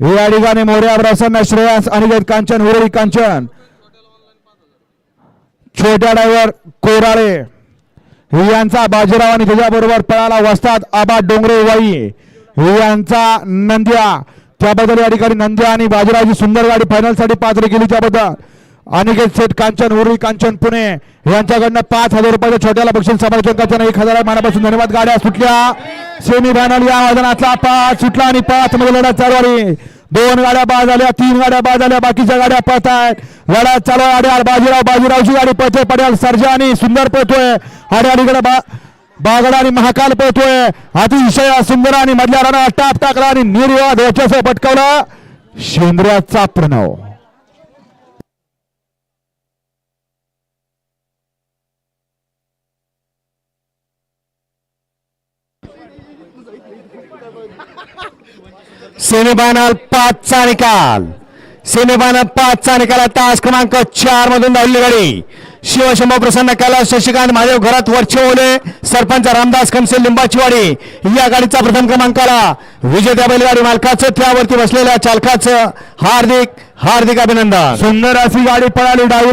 या ठिकाणी मोर्या प्रसन्न श्रेयस अनिकेत कांचन उरळी कांचन. छोट्या डायव्हर कोराळे. यांचा बाजीराव आणि त्याच्याबरोबर पळाला वस्ताद आबा डोंगरे वाई. यांचा नंद्या. त्याबद्दल या ठिकाणी नंद्या आणि बाजीरावची सुंदर गाडी फायनलसाठी पात्र केली त्याबद्दल. अनिकेत सेठ कांचन उर्वी कांचन पुणे. यांच्याकडनं पाच हजार रुपयाच्या छोट्याला बक्षीस समर्थकांच्या एक हजार मानापासून धन्यवाद. गाड्या सुटल्या. सेमी फायनल या मैदानातला पाच सुटला आणि पाच मध्ये लढा चालू दोन गाड्या बाद झाल्या तीन गाड्या बाद झाल्या बाकीच्या गाड्या पळत आहेत. लढा चालू अड्याल बाजीराव बाजीरावची गाडी पळते पड्याल सर्जा आणि सुंदर पळतोय. अड्याळीकडे बा बागडा आणि महाकाल पळतोय. अतिशय सुंदर आणि मधल्या राणा टाप टाकला आणि निर्वाद वर्चस्व पटकवला शेंद्र्याचा प्रणव. सेमीफायनल पाचचा निकाल सेमीफायनल पाचचा निकाल तास क्रमांक चार मधून धावली गाडी. शिवशंभ प्रसन्न कैलास शशिकांत महादेव घरात वरचे ओले सरपंच रामदास कमसे लिंबाचीवाडी. या गाडीचा प्रथम क्रमांक आला विजेत्या बैलगाडी मालकाचं त्यावरती बसलेल्या चालकाचं हार्दिक हार्दिक अभिनंदन. सुंदर अशी गाडी पळाली डाऊला